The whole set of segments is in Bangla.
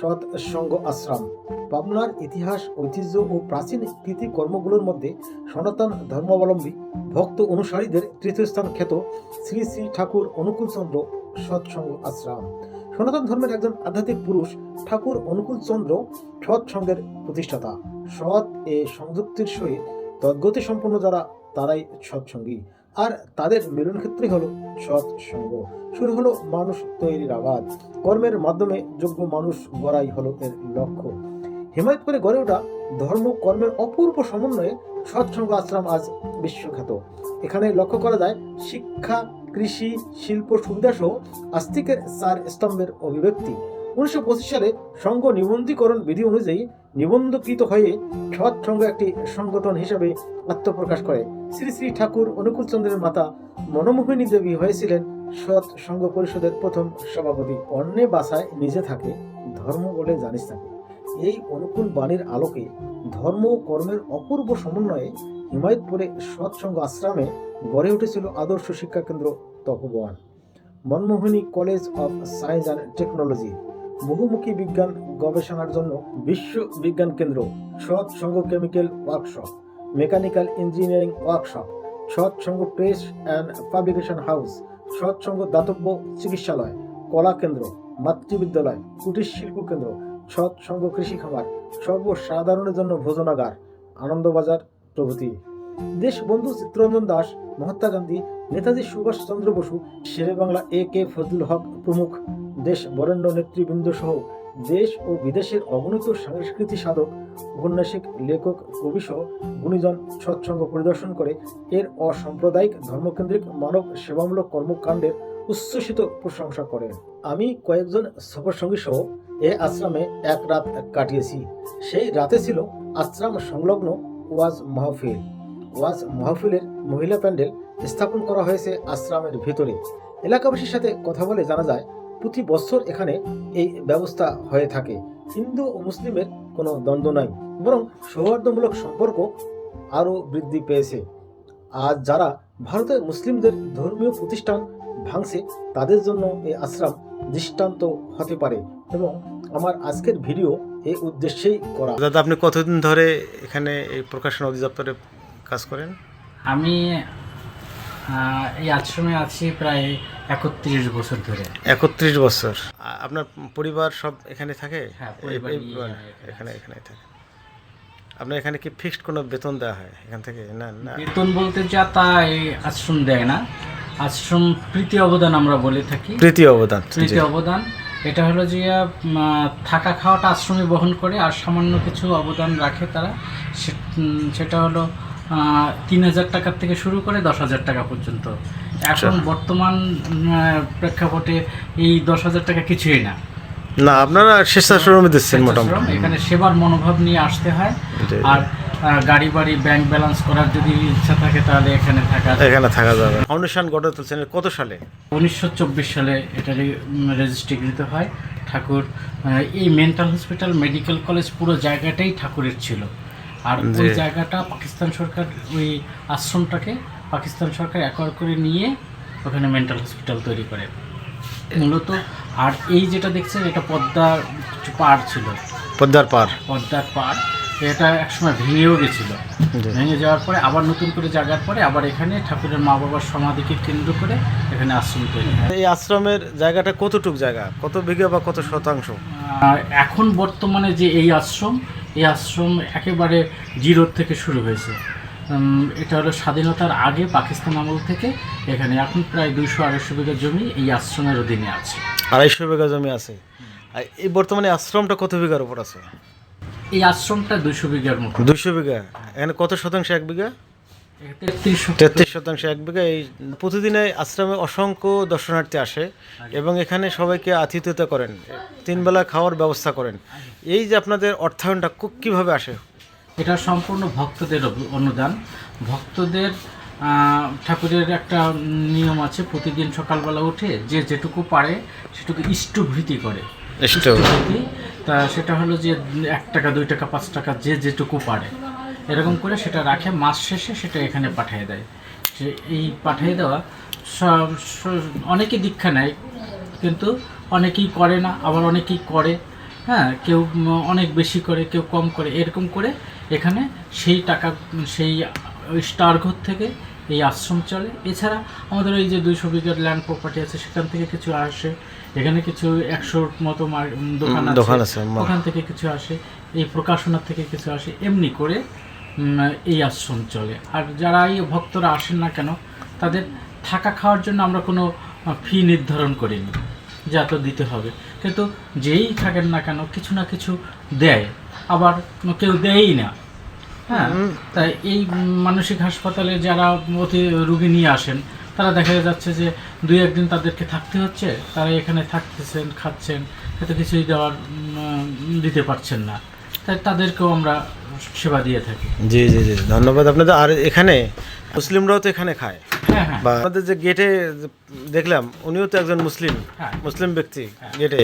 সৎসঙ্গ আশ্রম। পাবনার ইতিহাস, ঐতিহ্য ও প্রাচীন কৃতি কর্মগুলোর মধ্যে সনাতন ধর্মাবলম্বী ভক্ত অনুসারীদের তৃতীয়স্থান খ্যাত শ্রী শ্রী ঠাকুর অনুকূলচন্দ্র সৎসঙ্গ আশ্রম। সনাতন ধর্মের একজন আধ্যাত্মিক পুরুষ ঠাকুর অনুকূলচন্দ্র সৎসঙ্গের প্রতিষ্ঠাতা। সৎ এ সংযুক্তির সহিত তদ্গতি সম্পন্ন যারা, তারাই সৎসঙ্গী। আর তাদের মিলনক্ষেত্রই হলো সৎসঙ্গ শুরু হলো মানুষ তৈরির আবাদ। কর্মের মাধ্যমে যোগ্য মানুষ গড়াই হলো এর লক্ষ্য। হিমায়তপুরে গড়ে ওঠা ধর্ম কর্মের অপূর্ব সমন্বয়ে সৎসঙ্গ আশ্রম আজ বিশ্বখ্যাত। এখানে লক্ষ্য করা যায় শিক্ষা, কৃষি, শিল্প সুবিধা সহ আস্তিকের চার স্তম্ভের অভিব্যক্তি। উনিশশো পঁচিশ সালে সংঘ নিবন্ধীকরণ বিধি অনুযায়ী নিবন্ধকৃত হয়ে সৎ সংঘ একটি সংগঠন হিসাবে আত্মপ্রকাশ করে। শ্রী শ্রী ঠাকুর অনুকূলচন্দ্রের মাতা মনমোহিনী দেবী হয়েছিলেন সৎ সংঘ পরিষদের প্রথম সভাপতি। অন্যে বাসায় নিজে থাকে, ধর্ম বলে জানিস থাকে এই অনুকূল বাণীর আলোকে ধর্ম ও কর্মের অপূর্ব সমন্বয়ে হিমায়তপুরে সৎসঙ্গ আশ্রমে গড়ে উঠেছিল আদর্শ শিক্ষা কেন্দ্র Tapoban. Manmohini college of science and technology. বহুমুখী বিজ্ঞান গবেষণার জন্য বিশ্ব বিজ্ঞান কেন্দ্র Satsang chemical workshop, mechanical engineering workshop Satsang press and publication house Satsang দাতব্য চিকিৎসালয়, কলা কেন্দ্র, মাতৃবিদ্যালয়, কুটির শিল্প কেন্দ্র সৎসঙ্গ কৃষি খামার, সর্বসাধারণের জন্য ভোজনাগার, আনন্দবাজার প্রভৃতি। দেশবন্ধু চিত্তরঞ্জন দাস, মহাত্মা গান্ধী, নেতাজি সুভাষ চন্দ্র বসু শেরে বাংলা এ কে ফজলুল হক প্রমুখ। দেশ বরেণ্য নেতৃবৃন্দ সহ দেশ ও বিদেশের অগণিত সংস্কৃতি সাধক, উপন্যাসিক, লেখক, কবি সহ গুণীজন সৎসঙ্গ পরিদর্শন করে এর অসাম্প্রদায়িক, ধর্মকেন্দ্রিক, মানব সেবামূলক কর্মকাণ্ডের উচ্ছ্বসিত প্রশংসা করেন আমি কয়েকজন সফরসঙ্গী সহ এ আশ্রমে এক রাত কাটিয়েছি। সেই রাতে ছিল আশ্রম সংলগ্ন ওয়াজ মাহফিল। ওয়াজ মাহফিলের মহিলা প্যান্ডেল স্থাপন করা হয়েছে আশ্রমের ভিতরে। এলাকাবাসীর সাথে কথা বলে জানা যায় প্রতি বছর এখানে এই ব্যবস্থা হয়ে থাকে। হিন্দু ও মুসলিমের কোনো দ্বন্দ্ব নাই বরং সৌহার্দ্যমূলক সম্পর্ক আরও বৃদ্ধি পেয়েছে। আজ যারা ভারতের মুসলিমদের ধর্মীয় প্রতিষ্ঠান ভাঙছে তাদের জন্য এই আশ্রম দৃষ্টান্ত হতে পারে এবং আমার আজকের ভিডিও এই উদ্দেশ্যেই করা। দাদা আপনি কতদিন ধরে এখানে এই প্রকাশনা অধিদপ্তরে কাজ করেন? আমি এই আশ্রমে আছি প্রায় একত্রিশ বছর ধরে। একত্রিশ বছর। আপনার পরিবার সব এখানে থাকে? হ্যাঁ, পরিবার এখানে এখানে থাকে। আপনার এখানে কি ফিক্সড কোনো বেতন দেওয়া হয় এখান থেকে? না না। বেতন বলতে যা তা এই আশ্রম দেয় না। আশ্রম প্রীতি অবদান আমরা বলে থাকি। তৃতীয় অবদান প্রীতি অবদান। এটা হলো যে থাকা খাওয়াটা আশ্রমে বহন করে আর সামান্য কিছু অবদান রাখে তারা। সেটা হলো তিন হাজার টাকার থেকে শুরু করে দশ হাজার টাকা পর্যন্ত। এখন বর্তমান প্রেক্ষাপটে এই দশ হাজার টাকা কিছুই না। না আপনারা স্বেচ্ছাশ্রমে দিচ্ছেন মোটামুটি। এখানে সেবার মনোভাব নিয়ে আসতে হয়। আর গাড়ি বাড়ি ব্যাংক ব্যালেন্স করার যদি ইচ্ছা থাকে তাহলে এখানে থাকার এখানে থাকা যাবে। ফাউন্ডেশন গড়ে তুলছেন কত সালে? উনিশশো চব্বিশ সালে এটা রেজিস্ট্রিকৃত হয়। ঠাকুর এই মেন্টাল হসপিটাল মেডিকেল কলেজ পুরো জায়গাটাই ঠাকুরের ছিল। আর ওই জায়গাটা পাকিস্তান সরকার ওই আশ্রমটাকে পাকিস্তান সরকার অ্যাকোয়ার করে নিয়ে ওখানে মেন্টাল হসপিটাল তৈরি করে। মূলত আর এই যেটা দেখছেন এটা পদ্মার কিছু পাড় ছিল। পদ্মার পার পদ্মার পাড়। এটা একসময় ভেঙেও গেছিল। ভেঙে যাওয়ার পরে আবার নতুন করে জাগার পরে আবার এখানে ঠাকুরের মা বাবার সমাধিকে কেন্দ্র করে এখানে আশ্রম তৈরি হয়। এই আশ্রমের জায়গাটা কতটুক জায়গা? কত বিঘা বা কত শতাংশ? আর এখন বর্তমানে যে এই আশ্রম এই আশ্রম একেবারে জিরোর থেকে শুরু হয়েছে। এটা হলো স্বাধীনতার আগে পাকিস্তান আমল থেকে এখানে এখন প্রায় দুশো আড়াইশো বিঘা জমি এই আশ্রমের অধীনে আছে। আড়াইশো বিঘা জমি আছে। আর এই বর্তমানে আশ্রমটা কত বিঘার উপর আছে? এই আশ্রমটা দুশো বিঘার মতো। দুশো বিঘা। এখানে কত শতাংশ? এক বিঘা? তেত্রিশ শতাংশ এক বিঘা। এই প্রতিদিনে আশ্রমে অসংখ্য দর্শনার্থী আসে এবং এখানে সবাইকে আতিথ্যতা করেন তিনবেলা খাওয়ার ব্যবস্থা করেন। এই যে আপনাদের অর্থায়নটা কীভাবে আসে? এটা সম্পূর্ণ ভক্তদের অনুদান। ভক্তদের ঠাকুরের একটা নিয়ম আছে প্রতিদিন সকালবেলা উঠে যে যেটুকু পারে সেটুকু ইষ্টভৃতি করে। ইষ্ট। ইষ্টভৃতি তা সেটা হলো যে এক টাকা দুই টাকা পাঁচ টাকা যে যেটুকু পারে। এরকম করে সেটা রাখে মাস শেষে সেটা এখানে পাঠিয়ে দেয়। সে এই পাঠিয়ে দেওয়া সব- অনেকে দীক্ষা নেয় কিন্তু অনেকেই করে না আবার অনেকেই করে। হ্যাঁ কেউ অনেক বেশি করে কেউ কম করে এরকম করে এখানে সেই টাকা সেই স্টার ঘর থেকে এই আশ্রম চলে। এছাড়া আমাদের এই যে দুইশো বিঘার ল্যান্ড প্রপার্টি আছে সেখান থেকে কিছু আসে। এখানে কিছু একশোর মতো দোকান আছে। ওখান থেকে কিছু আসে এই প্রকাশনার থেকে কিছু আসে। এমনি করে এই আশ্রম চলে। আর যারা এই ভক্তরা আসেন না কেন তাদের থাকা খাওয়ার জন্য আমরা কোনো ফি নির্ধারণ করিনি যে এত দিতে হবে। কিন্তু যেই থাকেন না কেন কিছু না কিছু দেয়। আবার কেউ দেয়ই না। হ্যাঁ? তাই এই মানসিক হাসপাতালে যারা অতি রুগী নিয়ে আসেন তারা দেখা যাচ্ছে যে দুই একদিন তাদেরকে থাকতে হচ্ছে তারা এখানে থাকতেছেন খাচ্ছেন এত কিছুই দেওয়ার দিতে পারছেন না। তাই তাদেরকেও আমরা সেবা দিয়ে থাকি। জি জি জি ধন্যবাদ আপনাদের। আর এখানে মুসলিমরাও তো এখানে খায়। হ্যাঁ হ্যাঁ। বা আমাদের যে গেটে দেখলাম উনিও তো একজন মুসলিম হ্যাঁ। মুসলিম ব্যক্তি গেটে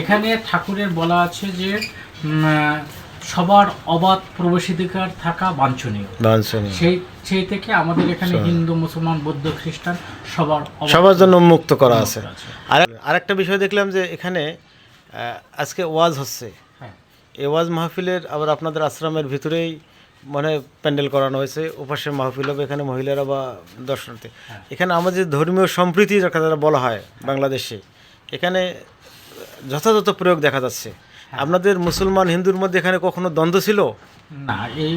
এখানে ঠাকুরের বলা আছে যে সবার অবাধ প্রবেশাধিকার থাকা বাঞ্ছনীয়। সেই সেই থেকে আমাদের এখানে হিন্দু মুসলমান বৌদ্ধ খ্রিস্টান সবার সবার জন্য উন্মুক্ত করা আছে। আর আরেকটা বিষয় দেখলাম যে এখানে আজকে ওয়াজ হচ্ছে। হ্যাঁ এই ওয়াজ মাহফিলের আবার আপনাদের আশ্রমের ভিতরেই মানে প্যান্ডেল করানো হয়েছে ওপাশে মাহফিল হবে এখানে মহিলারা বা দর্শনার্থী। এখানে আমাদের ধর্মীয় সম্প্রীতি যাকে যারা বলা হয় বাংলাদেশে এখানে যথাযথ প্রয়োগ দেখা যাচ্ছে। আপনাদের মুসলমান হিন্দুর মধ্যে এখানে কখনো দ্বন্দ্ব ছিল? না এই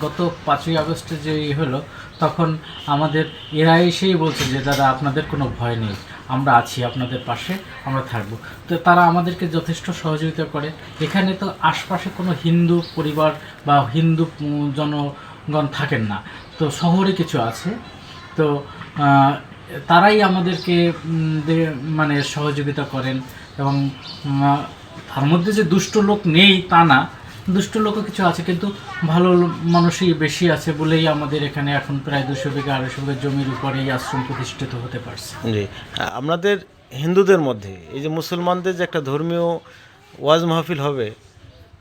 গত পাঁচই আগস্টে যে ই হলো তখন আমাদের এরা এসেই বলছে যে, দাদা, আপনাদের কোনো ভয় নেই। আমরা আছি আপনাদের পাশে, আমরা থাকব। তো তারা আমাদেরকে যথেষ্ট সহযোগিতা করে। এখানে তো আশপাশে কোনো হিন্দু পরিবার বা হিন্দু জনগণ থাকেন না। তো শহরে কিছু আছে। তো তারাই আমাদেরকে মানে সহযোগিতা করেন এবং তার মধ্যে যে দুষ্ট লোক নেই তা না। দুষ্ট লোকও কিছু আছে কিন্তু ভালো মানুষই বেশি আছে বলেই আমাদের এখানে এখন প্রায় দুশো বিঘা আড়াইশো বিঘা জমির উপরে এই আশ্রম প্রতিষ্ঠিত হতে পারছে। জি। আপনাদের হিন্দুদের মধ্যে এই যে মুসলমানদের যে একটা ধর্মীয় ওয়াজ মাহফিল হবে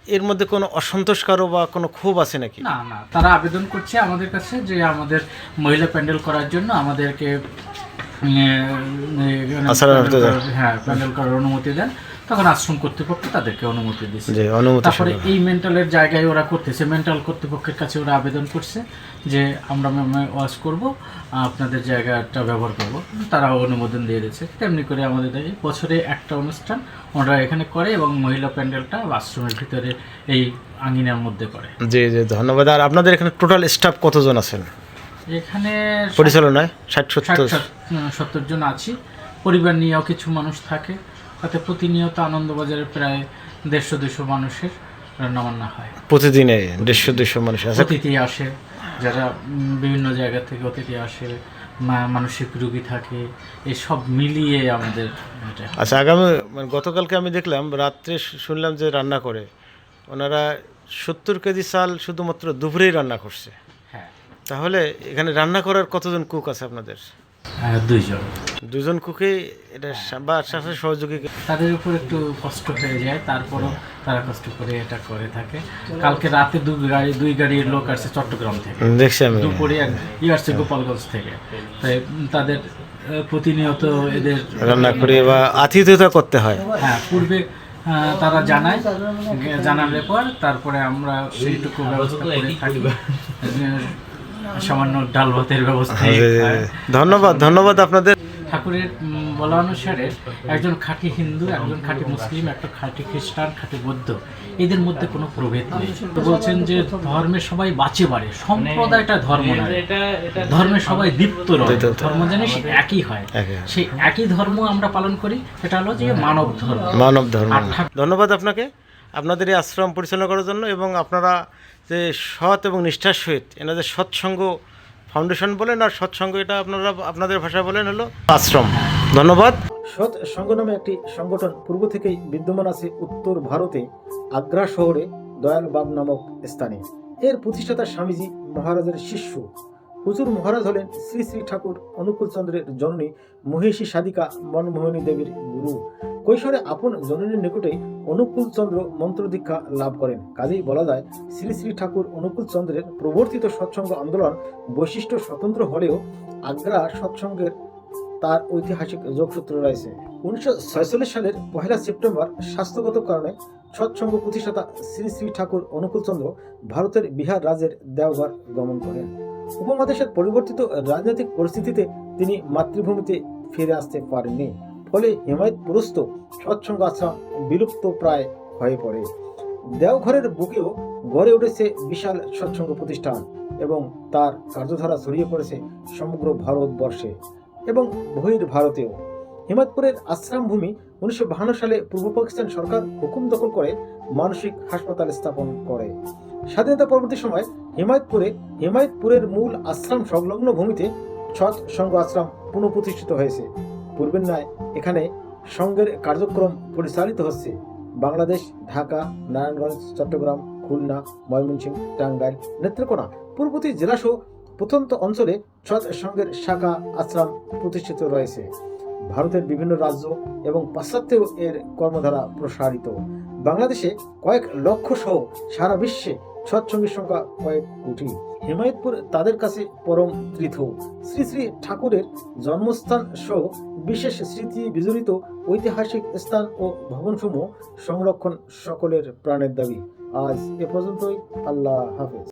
এর মধ্যে কোনো অসন্তোষ কারও বা কোনো ক্ষোভ আছে নাকি? না না তারা আবেদন করছে আমাদের কাছে যে আমাদের মহিলা প্যান্ডেল করার জন্য আমাদেরকে। হ্যাঁ প্যান্ডেল করার অনুমতি দেন। তখন আশ্রম কর্তৃপক্ষ তাদেরকে অনুমতি দিচ্ছে তারপরে এই মেন্টালের জায়গায় ওরা করতেছে। মেন্টাল কর্তৃপক্ষের কাছে ওরা আবেদন করছে যে আমরা ওয়াশ করব আপনাদের জায়গাটা ব্যবহার করব। তারা অনুমোদন দিয়ে দিচ্ছে তেমনি করে আমাদের বছরে একটা অনুষ্ঠান ওরা এখানে করে এবং মহিলা প্যান্ডেলটা আশ্রমের ভিতরে এই আঙিনার মধ্যে করে। জি জি ধন্যবাদ। আর আপনাদের এখানে টোটাল স্টাফ কতজন আছেন? এখানে পরিচালনায় ষাট সত্তর সত্তর জন আছি। পরিবার নিয়েও কিছু মানুষ থাকে। তাতে প্রতিনিয়ত আনন্দবাজারে প্রায় দেড়শো দুশো মানুষের রান্নাবান্না হয়। প্রতিদিনে দেড়শো দুশো মানুষ অতিথি আসে যারা বিভিন্ন জায়গা থেকে অতিথি আসে মানসিক রুগী থাকে এসব মিলিয়ে আমাদের আচ্ছা আগামী মানে গতকালকে আমি দেখলাম রাত্রে শুনলাম যে রান্না করে। ওনারা সত্তর কেজি চাল শুধুমাত্র দুপুরেই রান্না করছে। হ্যাঁ। তাহলে এখানে রান্না করার কতজন কুক আছে আপনাদের? দুইজন। দুজন কুকে এটা বা সাথে সহযোগী তাদের উপর একটু কষ্ট হয়ে যায় তারপরও তারা কষ্ট করে এটা করে থাকে। কালকে রাতে দুই গাড়ি দুই গাড়ির লোক আসছে চট্টগ্রাম থেকে। দেখছি আমি। দুপুরে ই আসছে গোপালগঞ্জ থেকে। তাই তাদের প্রতিনিয়ত এদের রান্না করে বা আতিথ্যতা করতে হয়। হ্যাঁ পূর্বে তারা জানায় জানালে পর তারপরে আমরা সেইটুকু ব্যবস্থা করে থাকি। সামান্য ডাল ভাতের ব্যবস্থা। ধন্যবাদ ধন্যবাদ আপনাদের। ঠাকুরের বলা অনুসারে একজন খাঁটি হিন্দু একজন খাঁটি মুসলিম একটা খাঁটি খ্রিস্টান খাঁটি বৌদ্ধ এদের মধ্যে কোনো প্রভেদ নেই। তো বলছেন যে ধর্মে সবাই বাঁচে বাড়ে সম্প্রদায়টা ধর্ম নয়। ধর্মে সবাই দীপ্ত রয়। ধর্ম জানিস একই হয়। একই হয়। সেই একই ধর্ম আমরা পালন করি সেটা হলো যে মানব ধর্ম। মানব ধর্ম। ধন্যবাদ আপনাকে। আপনাদের এই আশ্রম পরিচালনা করার জন্য এবং আপনারা যে সৎ এবং নিষ্ঠার সহিত এনাদের সৎসঙ্গ ফাউন্ডেশন বলেন আর সৎসঙ্গ এটা আপনারা আপনাদের ভাষা বলেন হলো আশ্রম। ধন্যবাদ। সৎ সঙ্গ নামে একটি সংগঠন পূর্ব থেকেই বিদ্যমান আছে উত্তর ভারতে আগ্রা শহরে দয়ালবাগ নামক স্থানে। এর প্রতিষ্ঠাতা স্বামীজি মহারাজের শিষ্য। হুজুর মহারাজ হলেন শ্রী শ্রী ঠাকুর অনুকূল চন্দ্রের জননী মহিষী সাধিকা মনমোহিনী দেবীর গুরু। কৈশোরে আপন জননীর নিকটে অনুকূল চন্দ্র মন্ত্র দীক্ষা লাভ করেন। কাজেই বলা যায়, শ্রী শ্রী ঠাকুর অনুকূল চন্দ্রের প্রবর্তিত সৎসঙ্গ আন্দোলন বৈশিষ্ট্য স্বতন্ত্র হলেও আগ্রা সৎসঙ্গের তার ঐতিহাসিক যোগসূত্র রয়েছে। উনিশশো ছয়চল্লিশ সালের পহেলা সেপ্টেম্বর স্বাস্থ্যগত কারণে সৎসঙ্গ প্রতিষ্ঠাতা শ্রী শ্রী ঠাকুর অনুকূলচন্দ্র ভারতের বিহার রাজ্যের দেওঘর গমন করেন। উপমহাদেশের পরিবর্তিত রাজনৈতিক পরিস্থিতিতে তিনি মাতৃভূমিতে ফিরে আসতে পারেননি। ফলে হিমায়তপুরস্থ সৎসঙ্গ আশ্রম বিলুপ্ত প্রায় হয়ে পড়ে। দেওঘরের বুকেও গড়ে উঠেছে বিশাল সৎসঙ্গ প্রতিষ্ঠান এবং তার কার্যধারা ছড়িয়ে পড়েছে সমগ্র ভারতবর্ষে এবং বহির ভারতেও। হিমায়তপুরের আশ্রম ভূমি উনিশশো বাহান্ন সালে পূর্ব পাকিস্তান সরকার হুকুম দখল করে মানসিক হাসপাতাল স্থাপন করে। স্বাধীনতা পরবর্তী সময় হিমায়তপুরে হিমায়তপুরের মূল আশ্রম সংলগ্ন ভূমিতে সৎ সংঘ আশ্রম পুনঃপ্রতিষ্ঠিত হয়েছে। পূর্বের ন্যায় এখানে সংঘের কার্যক্রম পরিচালিত হচ্ছে। বাংলাদেশ, ঢাকা, নারায়ণগঞ্জ, চট্টগ্রাম, খুলনা, ময়মনসিংহ, টাঙ্গাইল, নেত্রকোনা পূর্ববর্তী জেলাসহ প্রত্যন্ত অঞ্চলে সৎ সংঘের শাখা, আশ্রম প্রতিষ্ঠিত রয়েছে। ভারতের বিভিন্ন রাজ্য এবং পাশ্চাত্যেও এর কর্মধারা প্রসারিত। বাংলাদেশে কয়েক লক্ষ সহ সারা বিশ্বে সৎসঙ্গীর সংখ্যা কয়েক কোটি। হিমায়তপুর তাদের কাছে পরম তীর্থ। শ্রী শ্রী ঠাকুরের জন্মস্থান সহ বিশেষ স্মৃতি বিজড়িত ঐতিহাসিক স্থান ও ভবনসমূহ সংরক্ষণ সকলের প্রাণের দাবি। আজ এ পর্যন্তই। আল্লাহ হাফেজ।